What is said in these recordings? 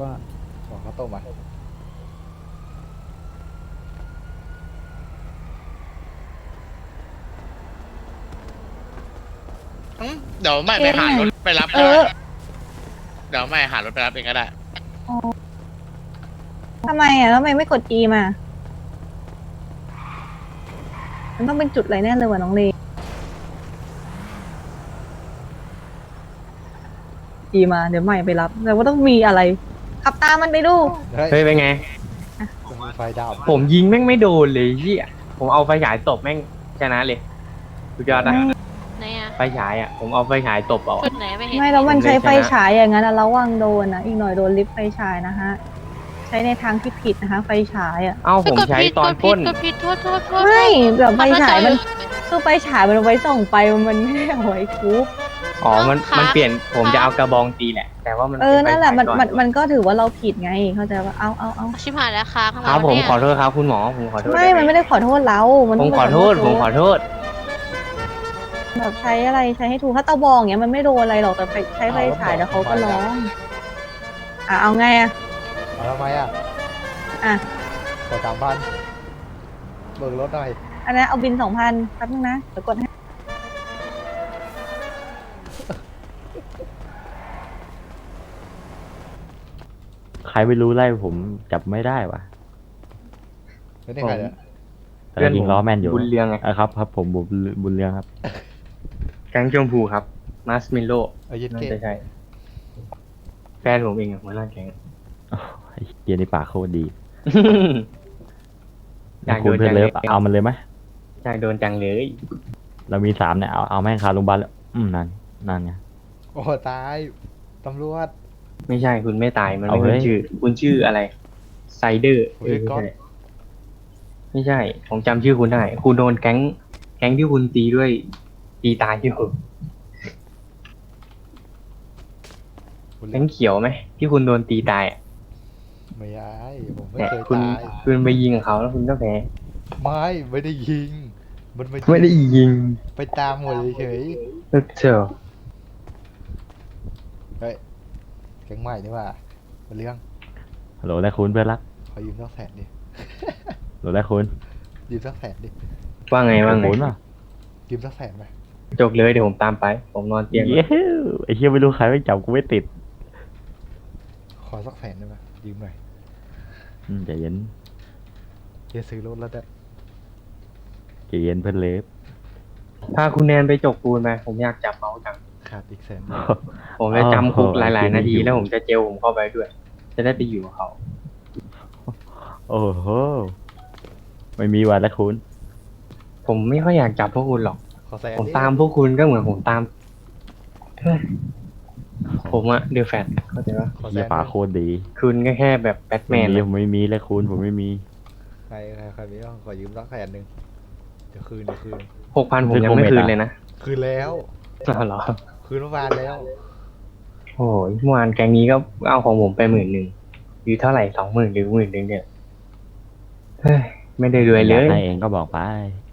เข้าบ้านหมอข้าวต้มมาอืมเดี๋ยวไม่ไปหารถไปรับเอก็ได้อเดี๋ยวไม่หารถไปรับเองก็ได้ ทำไมอะแล้วทำไมไม่กด E มา มันต้องเป็นจุดอะไรแน่เลยว่ะน้องเลอีมาเดี๋ยวใหม่ไปรับแต่ว่าต้องมีอะไร ขับตามมันไปดู เฮ้ยเฮ้ยเป็นไงมันมีไฟดับผมยิงแม่งไม่โดนเลยเฮียผมเอาไฟฉายตบแม่งชนะเลยสุดยอดนะไหนอะไฟฉายอะผมเอาไฟฉายตบเอาจุดไหนไม่เห็นไม่แล้วมันผมเลยใช้ไฟชนะฉายอย่างนั้นอะระวังโดนนะอีกหน่อยโดนลิฟต์ไฟฉายนะฮะ ใช้ในทางที่ผิดนะคะ ไฟฉายอะเอ้าผมใช้ตอนพ่นกดผิดกดผิดโทษโทษโทษไม่แบบไฟฉายมันขอโทษคือไฟฉายมันเอาไว้ส่องไปมันไม่ได้เอาไว้ทุบ อ๋อ มัน ครับมันเปลี่ยน ผมจะเอากระบองตีแหละ แต่ว่ามันเออนั่นแหละมันเป็ไฟมันฉายก่อมันก็ถือว่าเราผิดไงเข้าใจว่าเอาเอาเอาชิบหายแล้วค้างครับผมเนี่ยขอโทษครับคุณหมอ ผมขอโทษไม่ด้หมันไม่ได้ขอโทษเรา มันผมต้งขอโทษ ผมขอโทษ แบบใช้อะไรใช้ให้ถูกถ้าเตาบองอย่างเงี้ยมันไม่โดนอะไรหรอกแต่ไปใช้ไฟฉายแล้วเขาก็ร้องอะเอาไงอะ เอาทำไมอะอะกดสามพันเบิกรถหน่อยอันนั้นเอาบินสองพันแป๊บนึงนะเดี๋ยวกดให้ ใครไม่รู้ไล่ผมจับไม่ได้วะไม่ได้ใครเนี่ยแต่ก็ยิงล้อแม่นอยู่บุญเรืองไงอะครับครับ ผมบุญบุญเรืองครับ แก๊งชมพูครับ มาสมิโลเอายึดน่าเกจะใช่ แฟนผมเองอะหัวหน้าแก๊ง โอ้ไอ้เกียร์ในปากโคตรดีอยากคุณโดนเพื่อจันงเลิเลฟยเอามันเลยไหมอยากโดนจังเลยเรามีสามเนี่ยเอาเอาแม่งคาโรงพยาบาลแล้วอืมนั่นนั่นไงโอ้ตายตำรวจ ไม่ใช่คุณไม่ตายมันเอาไม่เฮ้ใช่ยชื่อ คุณชื่ออะไรไซเดอร์เฮ้ยก๊อต ไม่ใช่ ผมจำชื่อคุณได้ คุณโดนแก๊ง แก๊งที่คุณตีด้วย ตีตายที่คุณคุณแก๊งเขียวไหมที่คุณโดนตีตายอะไม่ใช่ผมไม่แต่เคยคุณตายคุณไปยิงกับเขาแล้วคุณก็แพ้ไม่ไม่ได้ยิง มันไปไม่ได้ยิงไปตามหมดเฉยเออเชียว ๆเฮ้ยแก๊งใหม่นี่ว่าเป็นเรื่องฮัลโหลได้คุณเพื่อนรักขอยืมสักแสนดิ ฮัลโหลได้คุณยืมสักแสนดิ ว่าไงว่าไงคุณป่ะยืมสักแสนไหมจบเลยเดี๋ยวผมตามไป ผมนอนเตียงเย้ไอ้เหี้ยไม่รู้ใครไม่จับกูไม่ติด ขอสักแสนได้ไหมยืมหน่อยอืมใจเย็นจะซื้อรถแล้วได้ใจเย็นเพื่อนเลิฟพาคุณแนนไปจกปูนไปผมอยากจับเมาส์จัง ขาดอีกแสนผมจะจำคุกโอ้โหหลาย ๆ นาทีไอ้เหี้ยแล้วผมจะเจลผมเข้าไปด้วย จะได้ไปอยู่กับเขา โอ้โห ไม่มีวันแล้วคุณ ผมไม่ค่อยอยากจับพวกคุณหรอก ขอแสนผมดิตามพวกคุณก็เหมือนผมตามเฮ้ยผมอะเดอะแฟตเข้าใจปะขอแสเหี้ยนปากดิโคตรดีคุณก็แค่แบบแบทแมไม่นมีอะผมไม่มีเลยคุณผมไม่มี ใครใครใครมีบ้างขอยืมสักแสนหนึ่งเดี๋ยวคืนเดี๋ยวคืนหกพันผมยังไม่คืนเลยนะ คืนแล้วอ๋อเหรอ คืนเมื่อวานแล้ว โอ้ยเมื่อวานแกงนี้ก็เอาของผมไปหมื่นหนึ่งหรือเท่าไหร่สองหมื่นหรือหมื่นหนึ่งเนี่ยเฮ้ยไม่ได้รวยเลยอากให้เองก็บอกไป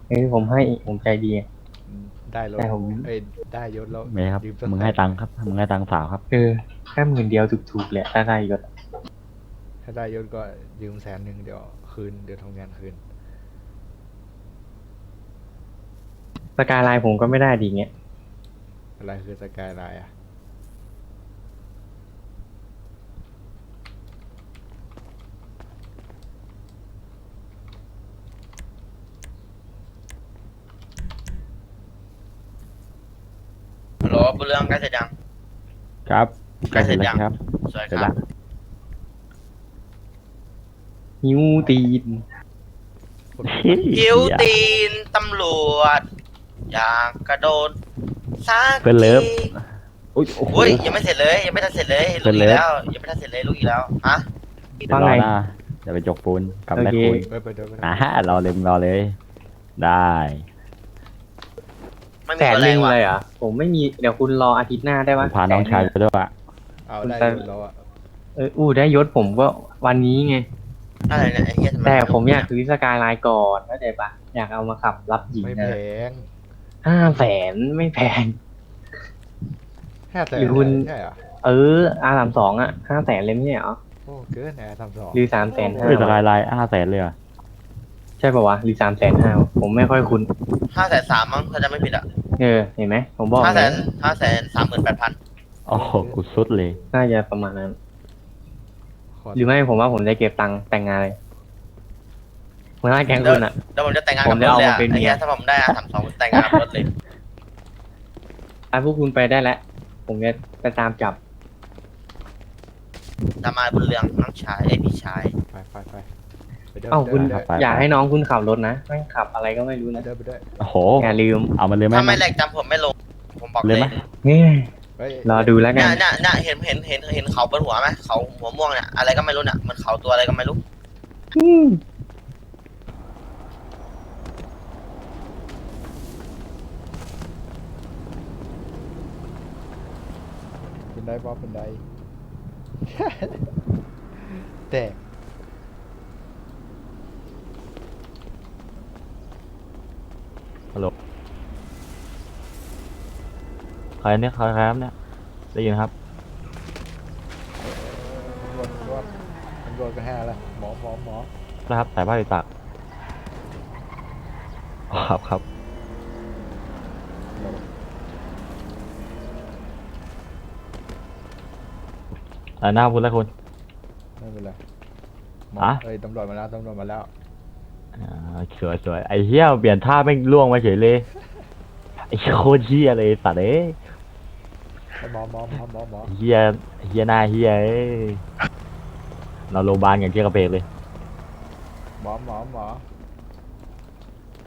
เฮ้ยผมให้ผมใจดีอะอืมได้รถแต่ผม เอ้ยได้ยศแล้วไม่ครับ ยืสักมึงแสนให้ตังค์ครับ มึงให้ตังค์สาวครับ เออแค่หมื่นเดียวถูกๆแหละถ้าได้ก็ถ้าได้ยศก็ยืมแสนหนึ่งเดี๋ยวคืนเดี๋ยวทำงานคืน สกายไลน์ผมก็ไม่ได้ดีเงี้ย อะไรคือสกายไลน์อะฮัลโหลบุญเรื่องใกล้เสร็จยัง ครับใกล้เสร็จยังครับ สวยเสร็จครัละบ หิวตีนหิวตีนตำรวจ อยากกระโดด ซักเพื่อนเลิฟทีอุ้ยโอ้โห อุ้ยยังไม่เสร็จเลยยังไม่ทันเสร็จเลยเพื่ลูอกนอีเลิฟ กแล้วยังไม่ทันเสร็จเลยลูกอีกแล้วฮะเดี๋ยวรอหน้าเดี๋ยวไปจกปูนกลับได้โอเค คุณไปไปเดินไปอ่ารอเลยมึงรอเลย ได้ไม่มีแสนตัวหแรนึ่งงว่ะเลยเหรอผมไม่มีเดี๋ยวคุณรออาทิตย์หน้าได้ผปะมพาน้องชายไปด้วยอะเอาได้ยศแล้วอะเอออู้ได้ยศผมก็วันนี้ไง อะไรเนี่ยไอ้เหี้ยทำไแต่ผมอยากซื้อสกายไลน์ก่อนเข้าใจปะอยากเอามาขับรับหญิงไม่นะแพง ห้าแสนไม่แพง ห้าแสนหรือคุณ ใช่เหรอเอออาสามสองอะห้าแสนเลยไม่ใช่เหรอโอ้เกินแอร์ทำสองหรือสามแสนห้าเฮ้ยสกายไลน์ห้าแสนเลยเหรอะใช่ป่าวะหรือสามแสนห้าผมไม่ค่อยคุ้นห้าแสนสามมั้งถ้าจะไม่ผิดอะเออเห็นไหมผมบอกห้าแสแล้นวห้าแสนสามหมื่นแปดพันโอ้โหกูสุดเลย น่าจะประมาณนั้นขอหรือไม่ผมว่าผมจะเก็บตังค์แต่งงานเลย หัวหน้าแก๊งคุณอะแล้วผมจะแต่งงานผกับมรจะถเอาเลยมาอะเป็นไอ้เมีย เงี้ยถ้าผมได้อะสามสองแต่งงานกับรถเลยไอ้พวกคุณไปได้แล้ว ผมจะไปตามจับ ตามมาบนเรืองน้องชายไอยพี่ชาย ไปไปไปไปเดินเอ้าคุณไปเดินไป อยากให้น้องคุณขับรถนะแม่งขับอะไรก็ไม่รู้ไปนะเดินไปเดินโอ้โห อย่าลืมเอามันเลยไหม ถ้าไม่แหลกจำผมไม่ลง ผมบอกเลเลยยไหม นี่เฮ้ยรอดูแล้วกัเนี่นยเนี่ยเนี่ยเห็นเห็นเห็นเห็นเขาบนหัวไหมเขาหัวม่วงเนี่ยอะไรก็ไม่รู้เนี่ยมันเขาตัวอะไรก็ไม่รู้เป็ ได้ป๊อปเป็นได้แต่ใครเนี่ยใครครับเนี่ย ได้ยินครับ ตำรวจตำรวจตำรวจก็แห่แล้วหมอหมอหมอนะครับสายผ้าติดปากอ๋อครับครับ อ่าหน้าพูดแล้วคุณ ไม่เป็นไรหมอฮะ เอ้ยตำรวจมาแล้วตำรวจมาแล้วอ่าสวยสวยไอ้เหี้ยเปลี่ยนท่าแม่งล่วงมาเฉยเลยไอ้โคตรเหี้ยเลยสัตว์เอ้ยไอ้หมอหมอหมอหมอหมอเหี้ยเหี้ยหน้าเหี้ยเอ้ยเราโรงพยาบาลอย่างที่กระเพกเลยหมอหมอหมอ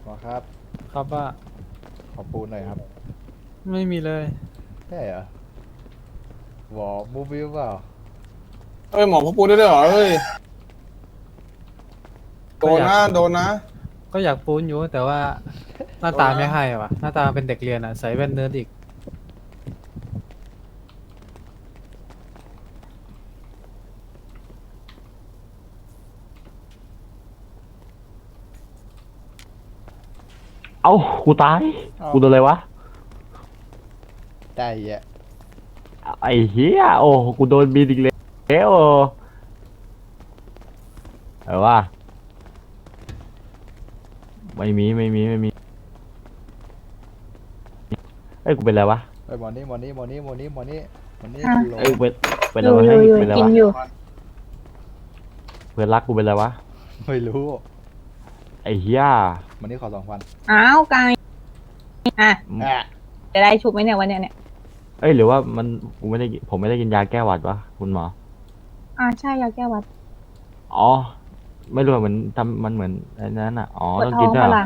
หมอครับ ครับว่าขอปูนหน่อยครับไม่มีเลยใช่เหรอหมอมูบิวเปล่า เอ้ยหมอพกปูนได้ด้วยเหรอเอ้ยโดนนะโดนนะก็อยากปูนอยู่แต่ว่าหน้าตาไม่ให้ว่ะ หน้าตาเป็นเด็กเรียนอะใส่แว่นเนิร์ดอีกเอ้ากูตาย กูโดนอะไรวะ ได้แยะไอ้เหี้ยโอ้กูโดนบีนอีกแล้ วเออว่าไม่มีไม่มีไม่มีเอ้ยกูเป็นอะไรวะไอ้ยหมอนี่หมอนี่หมอนี่หมอนี่หมอนี่หมอนี่อะโลเอ้ยเป็นเป็นออะไรยู่วะอยู่อยู่เป็นอะไรกินวะอยู่ เพื่อนรักกูเป็นอะไรวะไม่รู้ไอ้เหี้ยหมอนี่ขอสองพันอ้าวกายอะ อะจะได้ชุบไหมเนี่ยวันเนี้ยเนี่ย เอ้ยหรือว่ามันกูไม่ได้กินผมไม่ได้กินยาแก้หวัดวะคุณหมอ อ่าใช่ยาแก้หวัด อ๋อ ไม่รู้อะเหมือนทำมันเหมือนไอ้นั้นอะ อ๋อปวดต้องท้กิอนงด้วยเปะเหรอล่า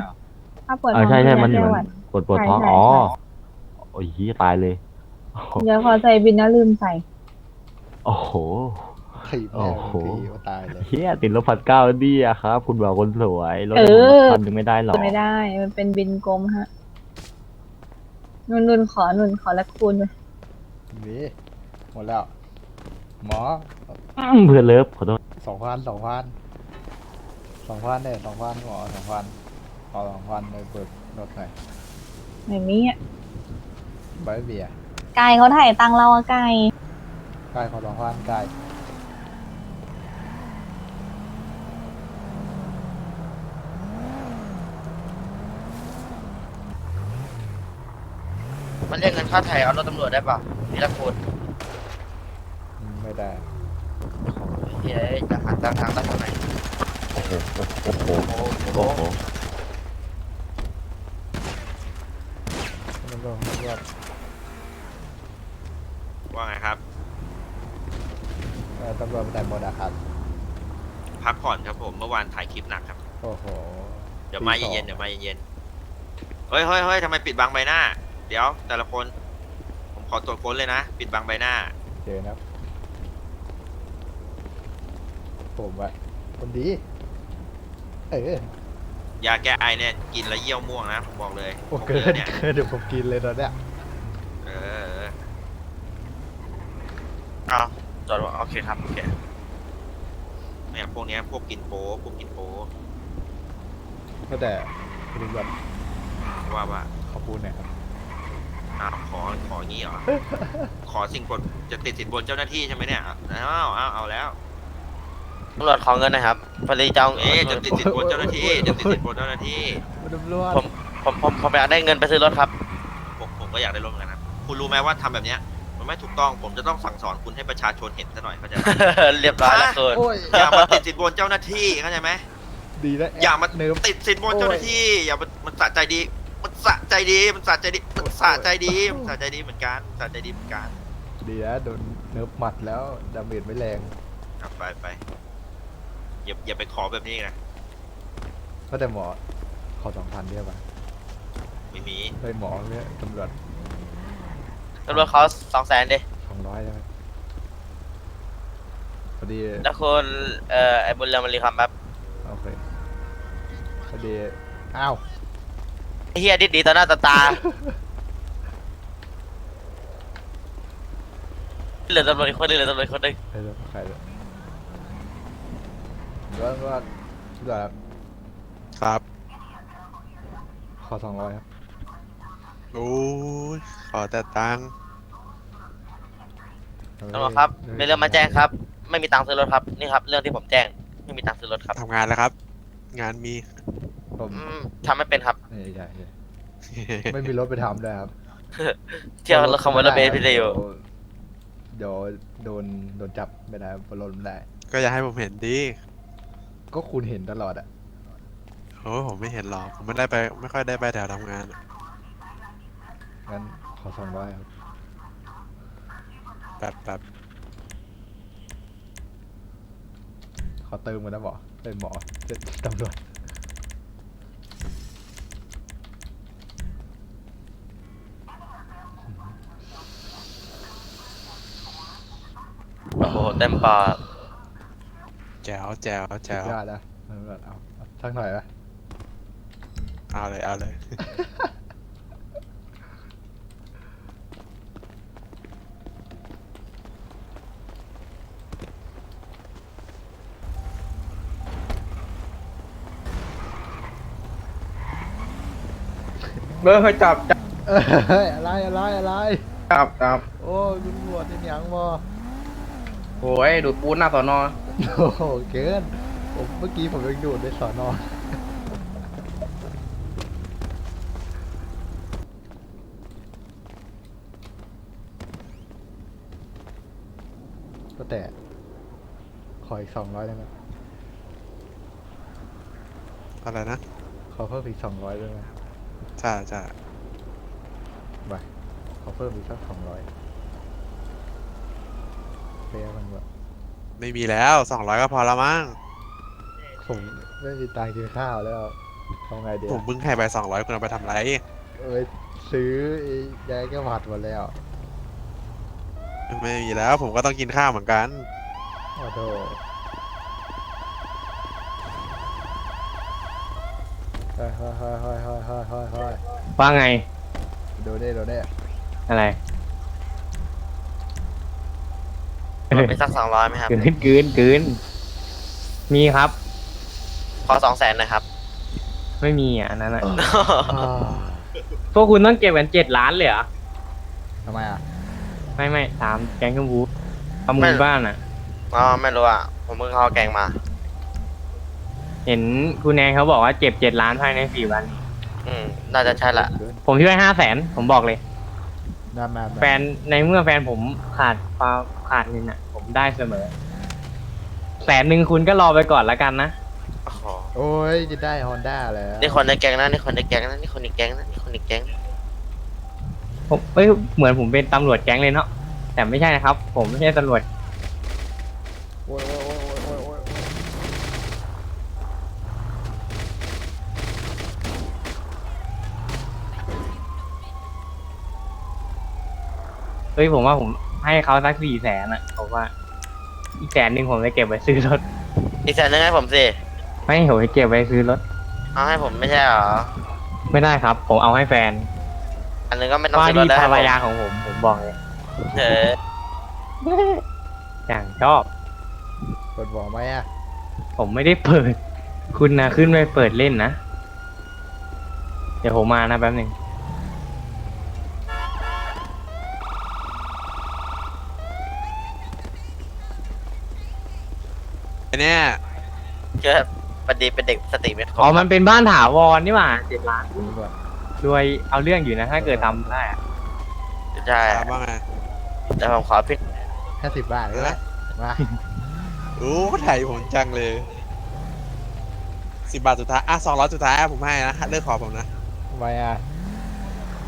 ถ้าปวดเอท้อองใช่ใช่มันยาเหมืแก้อนหวัดปวดปวดท้อง ใช่ใช่ อ๋อใช่โอ้ยเหี้ยตายเลย โอ้โหเดี๋ยวพอใส่บินแล้วลืมใส่ โอ้โห ถีบโอ้แม่โหงทีว่าตายเลย เฮียติดลบพันเก้าดีอะครับ คุณบอกคนสวย รถเอผมอพันหนึ่งไม่ได้หรอไม่ได้ มันเป็นบินกลมฮะนุ่นนุ่นขอนุ่นขอละคูณไปนี่หมดแล้ว หมออืม เพื่อนเลิฟขอโทษสองพันสองพันสองพันเนี่ยสองพันหมอสองพันขอสองพันเลยเปิดรถหน่อยไม่มีอะใบเบียร์กายเขาถ่ายตังค์เราอะกายกายขอสองพันกายมันเรียกเงินค่าไถ่เอารถตำรวจได้ป่ะนี่ละคนอืมไม่ได้ เฮ้ยจะหาทางทางได้ทางไหนโอ้โหโอ้โหโอ้โหตำรวจตำรวจว่าไงครับ เอ่อตำรวจไปไหนหมดอะครับ พักผ่อนครับผมเมื่อวานถ่ายคลิปหนักครับ โอ้โหเดี๋ยวมาเย็นๆเดี๋ยวมาเย็นๆเฮ้ยเฮ้ยเฮ้ยทำไมปิดบังใบหน้า เดี๋ยวแต่ละคน ผมขอตรวจค้นเลยนะ ปิดบังใบหน้า เจอนะครับ ผมอะคนดี เออยาแก้ไอเนี่ยกินแล้วเยี่ยวม่วงนะผมบอกเลยโอ้ผมเกินเนี่ยเกินเดี๋ยวผมกินเลยตอนเนี้ยเออเอออ้าวจอดว่าโอเคครับโอเคเนี่ยพวกเนี้ยพวกกินโป๊พวกกินโป๊ก็แต่ตำรวจว่าว่าขขอบคุณหน่อยครับอ้าวขอของี้เหรอขอสิ่งบนจะติดสินบนเจ้าหน้าที่ใช่ไหมเนี่ยอ้าวอ้าวเอาแล้ว ตำรวจขอเงินหนะครับพอดีจะเอาเอ๊ะจะติดสินบนเจ้าหน้าที่จะติดสินบนเจ้าหน้าที่ ตำรวจผมผมผมผมอยากได้เงินไปซื้อรถครับ ผมผมก็อยากได้ร่วมอนกันนะคุณรู้ไหมว่าทำแบบเนี้ยมันไม่ถูกต้องผมจะต้องสั่งสอนคุณให้ประชาชนเห็นซะหน่อยเข้าใจไหม เรียบร้อยแล้วคุณ โอ้ยอย่ามาติดสินบนเจ้าหน้าที่เข้าใจไหมดีแล้วอย่ามาเนิมติดสินบนเจ้าหน้าที่อย่ามันมันสะใจดี มันสะใจดีมันสะใจดีมันสะใจดีมันสะใจดีเหมือนกันสะใจดีเหมือนกันดีแล้วโดนเนิร์ฟหมัดแล้วดาเมจไม่แรงอะไปไป อย่าอย่าไปขอแบบนี้นะก็แต่หมอขอสองพันเดียวป่ะไม่มีเลยหมอเนี่ยตำรวจตำรวจเขาสองแสนดิสองร้อยใช่ไหมพอดีแล้วคุณเอ่อไอ้บุญเรืองมันรีคำแบบโอเคพอดีอ้าวไอ้เฮียดิดดีต่อหน้าต่อตาเหลือตำรวจอีกคนหนึงเหลือตำรวจอีกคนหนึง ใครจะใครจะว่าว่าตำรวจครับครับ ขอสองร้อยครับ โอ้ยขอแต่ตังค์ตำรวจครับมีเรื่องมาแจ้งครับ ไม่มีตังค์ซื้อรถครับนี่ครับ เรื่องที่ผมแจ้งไม่มีตังค์ซื้อรถครับทำงานแล้วครับ งานมี ผมอืมทำไม่เป็นครับ ใช่ใช่ใช่ไม่มีรถไปทำด้วยครับเที่ยวรถขโมยรถเบนซ์พี่เลยอยู่เดี๋ยวโดนโดนจับไม่ได้บนรถไม่ได้ ก็อย่าให้ผมเห็นดิ ก็คุณเห็นตลอดอะโอ้ยผมไม่เห็นหรอก ผมไม่ได้ไปไม่ค่อยได้ไปแถวทำงานอะงั้นขอสองร้อยครับแบบแบบขอเติมกันนะหมอเป็นหมอเจ็ดตำรวจโอ้โหเต็มปอด แจ๋วแจ๋วสุแจ๋ดวยอดนะตำรวจเอาเอาสักหน่อยไหมเอาเลยเอาเลย เบอร์เคยจับจับเอ้ยอะไรอะไรอะไร จับจับโอ้ยคุณตำรวจนี่หยังบอโอ้ยดูดปูนหน้าสอนอ โอ้โหเกินผมเมื่อกี้ผมยังดูดในสอนอก็แต่ ขออีกสองร้อยได้ไหมอะไรนะขอเพิ่มอีกสองร้อยได้ไหมใช่ใช่ไปขอเพิ่มอีกสักสองร้อยเป๊ะมันแบบ ไม่มีแล้วสองร้อยก็พอแล้วมั้งผมไม่มีตังค์กินข้าวแล้วทำไงเดี๋ยวผมมึงให้ไปสองร้อยคุณเอาไปทำไรเอ้ยซื้อยาแก็วัดหมดแล้วไม่มีแล้ว ผมก็ต้องกินข้าวเหมือนกันโอ้โหเฮ้ยเฮ้ยเฮ้ยเฮ้ยเฮ้ยเฮ้ยเฮ้ยว่าไงดูนี่ดูได้อะไร ไปสักสองร้อยไหมครับกืนกืนกืนมีครับ ขอสองแสนนะครับ ไม่มีอะอันนั้นอะอ่าพวกคุณต้องเก็บกันเจ็ดล้านเลยเหรอ ทำไมอะ ไม่ไม่ถามแก๊งขบูประมูไม่ ลบ้านอะ อ๋อไม่รู้อะ ผมเพิ่งเข้าแกงมา เห็นคุณแนนเขาบอกว่าเจ็บเจ็ดล้านภายในสี่วัน อืม น่าจะใช่ละเกินผมช่วยห้าแสนผมบอกเลย น่ามาแฟนในเมื่อแฟนผมขาดความขาดเงินอะ ผมได้เสมอ แสนหนึ่งคุณก็รอไปก่อนละกันนะ โอ้โหโอ้ยจะได้ฮอนด้าแล้วนี่คนในแก๊งนะนี่คนในแก๊งนะนี่คนในแก๊งนะนี่คนในแก๊งผมเอ้ยเหมือนผมเป็นตำรวจแก๊งเลยเนาะแต่ไม่ใช่นะครับ ผมไม่ใช่ตำรวจ โอ้ยโอ้ย เฮ้ยผมว่าผมให้เขาสักสี่แสนอะผมว่า อีกแสนหนึ่งผมจะเก็บไว้ซื้อรถ อีกแสนนึงให้ผมสิ ไม่ผมจะเก็บไว้ซื้อรถ เอาให้ผมไม่ใช่เหรอ ไม่ได้ครับ ผมเอาให้แฟน อันนึงก็ไม่ต้องว่าซื้อรถที่แล้วภให้รผรมยาของผมผมบอกเลย เอออย่างชอบ เปิดบอกไหมอะผมไม่ได้เปิด คุณนะขึ้นไปเปิดเล่นนะ เดี๋ยวผมมานะแป๊บหนึ่ง เนี่ยก็พอดีเป็นเด็กสติไม่ครบอ๋อมันเป็นบ้านถาวรนี่หว่าเจ็ดล้านตำรวจรวยเอาเรื่องอยู่นะถ้าเกิดทำได้อะใช่ถามว่าไงแต่ผมขอพี่ห้าสิบบาทเลยนะมาโอ้ถ่ายผมจังเลยสิบบาทสุดท้ายอะสองร้อยสุดท้ายผมให้นะเลิกขอผมนะทำไมอะ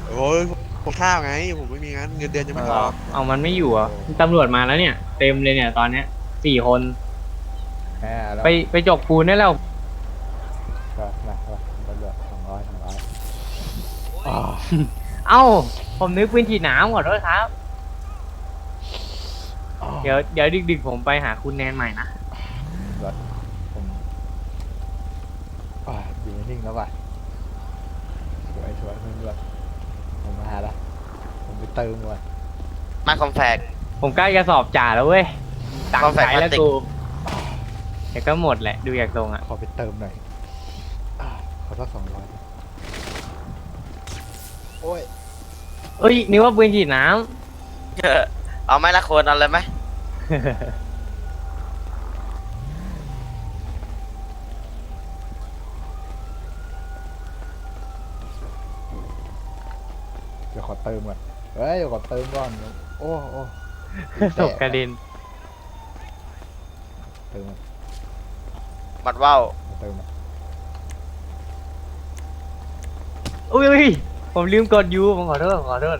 โอ้ยผมข้าวไง ผมไม่มีงั้นเงินเดือนยังไม่พอเอามันไม่อยู่เหรอะตำรวจมาแล้วเนี่ย เต็มเลยเนี่ยตอนเนี้ยสี่คน แหมแล้วไปไปจกปูนได้แล้วมามามาตำรวจสองร้อยสองร้อยอ๋อเอ้า ผมนึกปืนฉีดน้ำขอโทษครับอ๋อเดี๋ยวเดี๋ยวดึกๆผมไปหาคุณแนนใหม่นะผมอ่าอยู่นิ่งๆแล้วว่ะสวยสวยตำรวจผมมาละผมไปเติมก่อนมาคอมแฟก ผมใกล้จะสอบจ่าแล้วเว้ยตังต้องค์ใส่ใช้แล้วพ ลาสติกกูเดี๋ยวก็หมดแหละ ดูอยากตรงอะ ขอไปเติมหน่อยอ่าขอสักสองร้อยโอ้ยเอ้ยนึกว่าปืนฉีดน้เอาไหมละคนเอาเลยไหมำ เดี๋ยวขอเติมก่อนเฮ้ยเดี๋ยวขอเติมก่อนโอ้โอ้ ตกกระเด็น เติมก่อน บัดว่าวเติมก่อนอุ้ยอุ้ยผมลืมกดยูผมขอโทษผมขอโทษ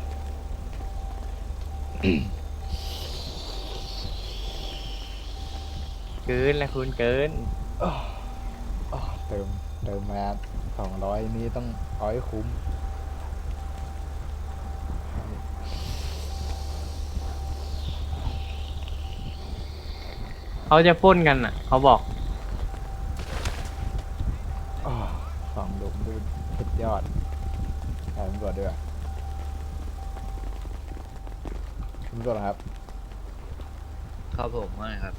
เกินแล้วคุณเกินอ้อเติมเติมมาสองร้อยนี้ต้องเอาให้คุ้มเขาจะปล้นกันอะ เขาบอก สองดุมดูสุดยอดถ่ายตำรวจด้วยตำรวจเหรอครับ ครับผมไม่ครับ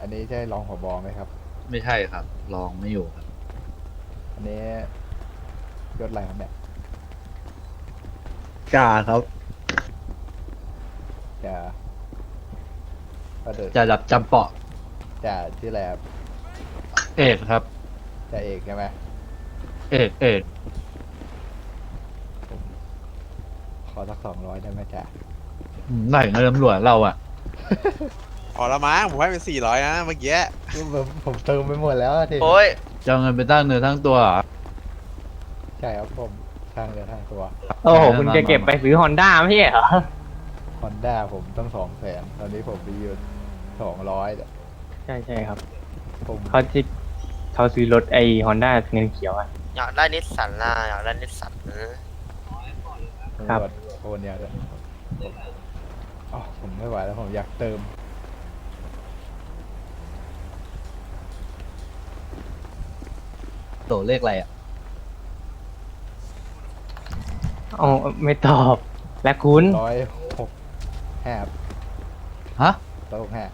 อันนี้ใช่รองผบไหมครับ ไม่ใช่ครับลองไม่อยู่ครับ อันนี้ยศอะไรครับเนี่ยจ่าครับจะก็เดินจ่าดับจำเปาะจะชื่ออะไรครับเอ็ดครับ จะเอกใช่ไหมเอ็ดเอ็ดขอสักสองร้อยได้ไหมจ๊ะไหนเงินตำรวจเราอะพอละมั้งผมให้เป็นสี่ร้อยนะเมื่อกี้ผมผมเติมไปหมดแล้วอะทีโอ้ยจะเอาเงินไปตั้งเนื้อทั้งตัวเหรอใช่ครับผมทางเรือทางตัวโอ้โหคุณจะเก็บไปซื้อฮอนด้าไม่ใช่เหรอฮอนด้าผมต้องสองแสนตอนนี้ผมมีอยู่สองร้อยใช่ใช่ครับ ผมเขาจะ เขาซื้อรถไอฮอนด้าเงินเขียวอะ อยากได้นิสสันนะอยากได้นิสสันนะครับตำวจโอนเนี่ยเลยผมอ๋อผมไม่ไหวแล้วผมอยากเติม โตเลขอะไรอะอ๋อไม่ตอบ และคุณร้อยหกห้าฮะ ร้อยหกห้า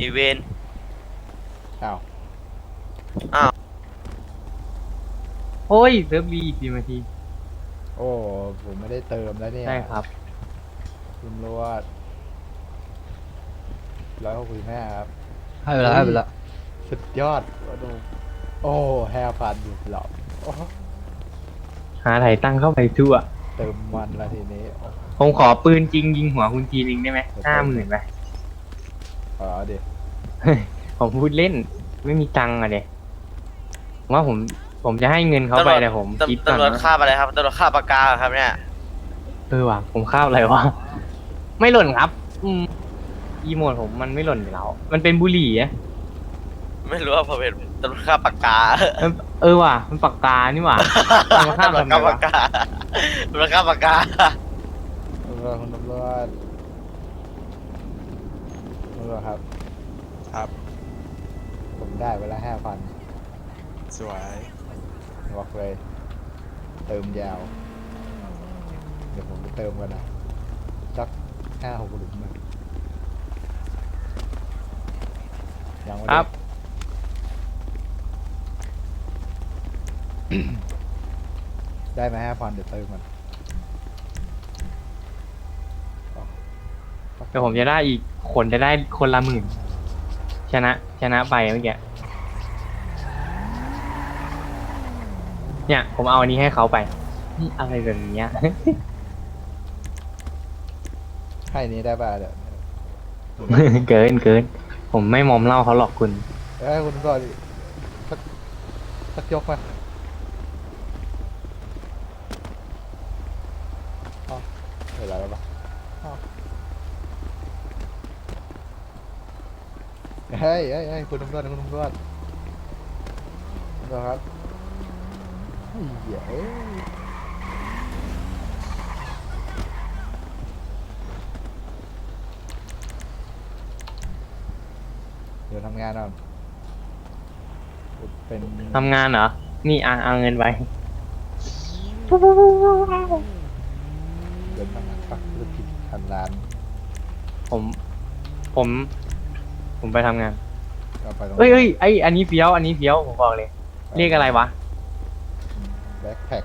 อีเวน อ้าวโอ้ยเซิร์ฟบีอีกสี่นาทีโอ้ผมไม่ได้เติมแล้วเนี่ยใช่ครับคุณรวดร้อยหกสิบห้าครับ ให้เวลาให้เวลาสุดยอดโอ้โหโอ้แฮร์พันอยู่หลอกโอ้หาไถตั้งเข้าไปทั่ว เติมมันละทีนี้โอ้ผมขอปืนจริงยิงหัวคุณทีนึงได้ไหมห้าหมื่นไปเอาดิ ผมพูดเล่น ไม่มีตังค์อะเด็ว่าผมผมจะให้เงินเขาไปแต่ผมคิดตำก่อนตำรวจว่าฆ่าอะไรครับตำรวจฆ่าปากกาเหรอครับเนี่ยเออว่ะผมข้าวอะไรวะไม่หล่นครับ อืมอีโมดผมมันไม่หล่นอยู่แล้ว มันเป็นบุหรี่อะไม่รู้ว่าผมเห็นตำรวจฆ่าปากกามันเออว่ะมันปากกานี่หว่าเอามาฆ่าตำรวจทำไมฆ่าวะปากกาตำรวจฆ่าปากกาตำรวจคุณตำรวจตำรวจครับครับผม ได้ไปละห้าพันสวยบอกเลย เติมยาว เดี๋ยวผมไปเติมกันนะสักห้าหกหลุมนะยังไม่คได้รับ ได้ไหมห้าพันเดี๋ยวเติมมันเอาสักเดี๋ยวผมจะได้อีกคนจะได้คนละหมื่นชนะชนะไปเมื่อกี้ เนี่ย ผมเอาอันนี้ให้เขาไปนี่อะไรแบบเนี้ย ให้นี้ได้ป่ะเดี๋ยวเกินเกิน ผมไม่มอมเหล่าเขาหรอกคุณ เอ้ยคุณก่อนสักสักยกมาอ๋อเวลาแล้วปะอ๋อเฮ้ยเฮ้ยเฮ้ยคุณตำรวจคุณตำรวจตำรวจครับ เฮ้ยเหี้ยเอ้ยเดี๋ยวทำงานก่อนเป็นทำงานเหรอ นี่อะเอาเงินไปเดินทางปักธุรกิจพันล้านผม ผม ผมไปทำงาน ก็ไปตรงเอ้ยเอ้ยไออันนี้เฟี้ยว อันนี้เฟี้ยว ผมบอกเลย เรียกอะไรวะ แบ็คแพ็ค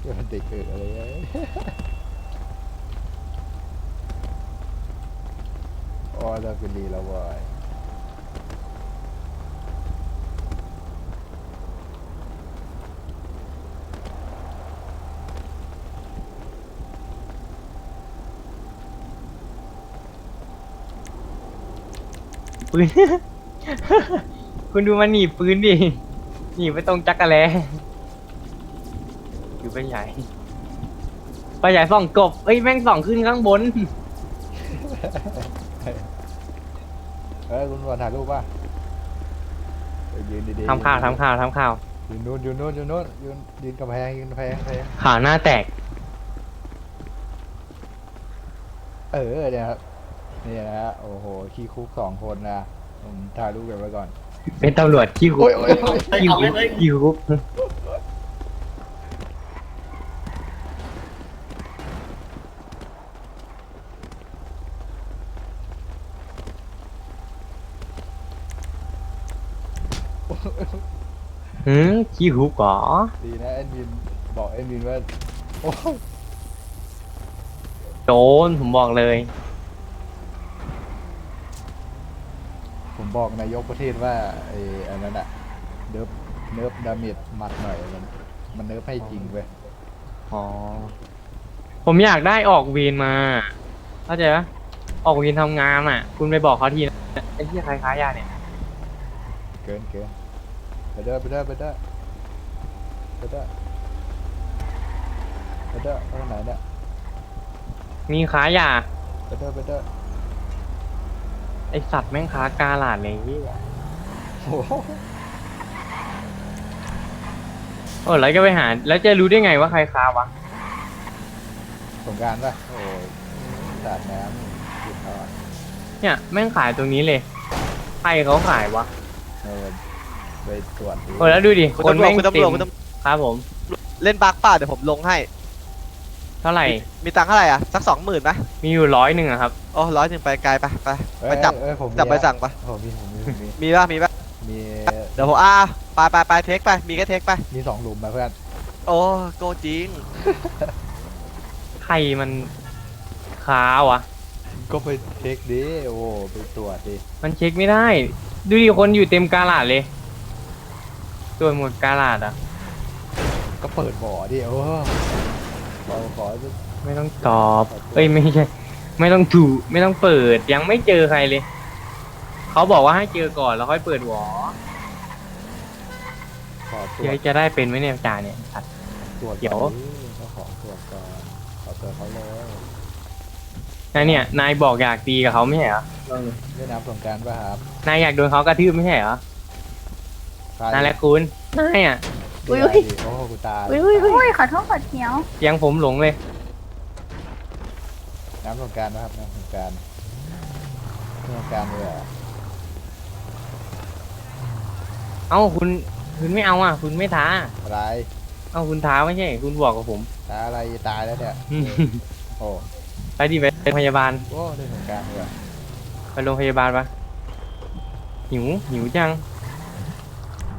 เดี๋ยวเด็กเกิดอะไรเงี้ยโอ้ยเราเป็นดีแล้วเว้ย ปืน คุณดูมันหนีบปืนดิ หนีบไปตรงจักรแลอยู่ไปใหญ่ไปใหญ่ส่องกบ เอ้ยแม่งส่องขึ้นข้างบน เอ้ยคุณวันถ่ายรูปป่ะเอ้ยยืนดีๆทำข่าวทำข่าวทำข่าว ยืนนู้นยืนนู้นยืนนู้นยืนยืนกำแพงยืนกำแพงกำแพงข่าวหน้าแตก เออเนี่ยครับ นี่นะฮะโอ้โหขี้คุกสองคนนะผมถ่ายรูปเก็บไว้ก่อน เป็นตำรวจขี้คุโอ้กยโอ้ยโอ้ย ขี้คุกขี้คุกหืมขี้คุกเหรอดีนะเอ็นวินบอกเอ็นวินว่าโอ้ยโดนผมบอกเลย ผมบอกนายกประเทศว่าไอ้อันนั้นอะเนิร์ฟเนิร์ฟดาเมจหมัดหน่อยมันมันเนิร์ฟให้จริงเว้ยอ๋อ ผมอยากได้ออกเวีนมา เข้าใจปะออกเวีนทำงานอะ คุณไปบอกเขาทีนะไอ้ที่ใครค้ายาเนี่ย เกินเกินไปเด้อไปเด้อไปเด้อไปเด้อไปเด้อไปไหนเนี่ยมีค้ายาไปเด้อไปเด้อ ไอสัตว์แม่งค้ากาหลาดเลยที่โอ้โหเออแล้วจะไปหา แล้วจะรู้ได้ไงว่าใครค้าวะ สงกรารป่ะ โอ้ยสาดน้ำกินเขาอะเนี่ยแม่งขายตรงนี้เลย ใครเขาขายวะ เออไปตรวจดู เออแล้วดูดิคุณคนตำรวจแม่งคุณตำรเต็วจมคุณตำรวจ ครับผม เล่นบักป่ะเดี๋ยวผมลงให้ เท่าไหร่ มีตังค์เท่าไหร่อะสักสองหมื่นไหมมีอยู่ร้อยหนึ่งอะครับ โอ้ร้อยหนึ่งไปไกลไปไปเอ้ยไปจับเอ้ยผมมีจับใบอะสั่งปะผมมีผมมีผมมีมีป่ะมีป่ะมีเดี๋ยวผมอ่าไปไปไปเทคไปมีก็เทคไป มีสองหลุมมาเพื่อนโอ้โกจริงใครมันค้าวะ ก็ไปเช็คดิโอ้ไปตรวจดิมันเช็คไม่ได้ ดูดิคนอยู่เต็มกาลาดเลยตัวหมดกาลาดอะก็เปิดบ่อดิโอ้ เราขอจะไม่ต้องตอบ เอ้ยไม่ใช่ ไม่ต้องถูไม่ต้องเปิดยังไม่เจอใครเลย เขาบอกว่าให้เจอก่อนแล้วค่อยเปิดหวอขอตรวเดี๋ยวจจะได้เป็นไหมเนี่ยจ่าเนี่ยสัตว์ ตรวจเดี๋ยว ก่อนดิก็ขอตรวจก่อนขอตรวจเขาเลยนะเนี่ยนายบอกอยากตีกับเขาไม่ใช่เหรอเล่นน้ำสงกรารป่ะครับนายอยากโดนเขากระทืบไม่ใช่เหรอใครนั่นแหละคุณนายอะ อุ๊ยไม่ได้ดิโอ้กูตายอุ้ยอุ้ยอุ้ยขอโทษขอเทียวยังผมหลงเลยน้ำสงกรารนะครับน้ำสงกรารน้ำสงกรารเลยเหรอเอ้าคุณคุณไม่เอาอะ คุณไม่ท้า อะไรเอ้าคุณท้าไม่ใช่ คุณบอกกับผมตายอะไรตายแล้วเนี่ยโอ้ไปดิไปโรงพยาบาลโหเล่นสงกรารเลยเหรอไปโรงพยาบาลปะหิวหิวจัง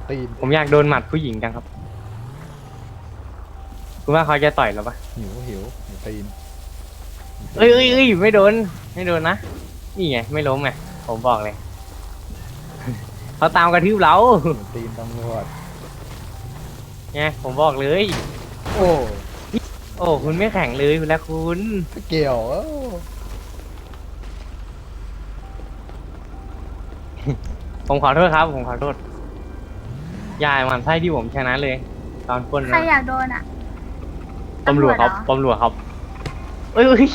ตีนผมอยากโดนหมัดผู้หญิงจังครับ คุณว่าเขาจะต่อยเราปะหิวหิวหิวตีนเอ้ยเอ้ยเอ้ยไม่โดน ไม่โดนนะ นี่ไงไม่ล้มไง ผมบอกเลย เขาตามกระทืบเราหิวตีนตำรวจไงผมบอกเลย โอ้โอ้คุณไม่แข็งเลยคุณและคุณ ไม่เกี่ยวเอ้าผมขอโทษครับ ผมขอโทษยายหมันไส้ที่ผมชนะเลย ตอนคนใครนะอยากโดนอะ ตำรวจครับตำรวจเหรอตำรวจครับเอ้ยเอ้ย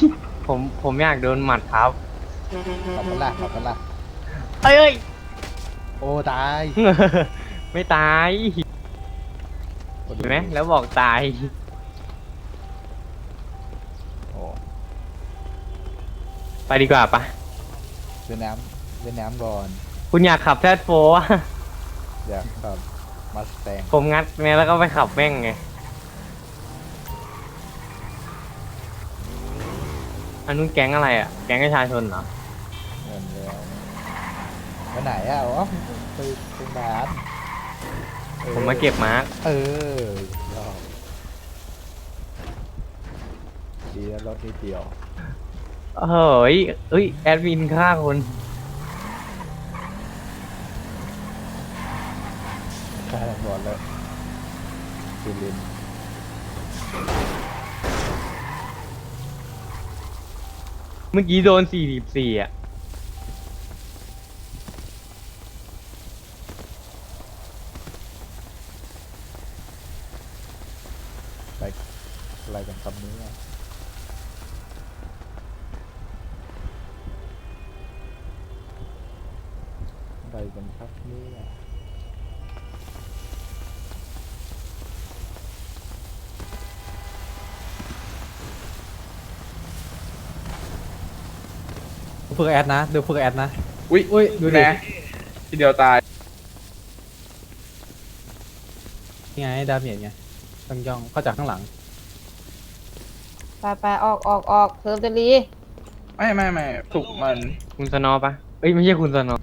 ผมผมอยากโดนหมัดครับขอบกันละขอบกันละเอ้ยเอ้ยโอ้ตายไม่ตายเห็นไหมแล้วบอกตายโอ้ไปดีกว่าปะเวียดนามเวียดนามก่อน คุณอยากขับแทดโฟอะอยากขับมาสแตงผมงัดแม่แล้วก็ไปขับแม่งไง อันนู้นแก๊งอะไรอะ แก๊งประชาชนเหรอเงินแล้วไปไหนอะวะไปไปร้านออผมมาเก็บมาร์กเออยอดดีแล้วรถนิดเดียวเฮ้ยเอ้ยแอดมินฆ่าคนข้าตำรวจเลยสุรินทร์ เมื่อกี้โดนสี่สิบสี่อะ อะไรอะไรกันคำนี้อะอะไรกันครับเนี่ย ฝึกแอดนะดูฝึกแอดนะ อุ้ยอุ้ยดูดิ นะทีเดียวตาย นี่ไงดาเมจไงต้องย่องเข้าจากข้างหลัง ไปไปออกออกออกเซิร์ฟเดลีไม่ไม่ไม่ถูกมัน คุณสนอปะเอ้ยไม่ใช่คุณสนอ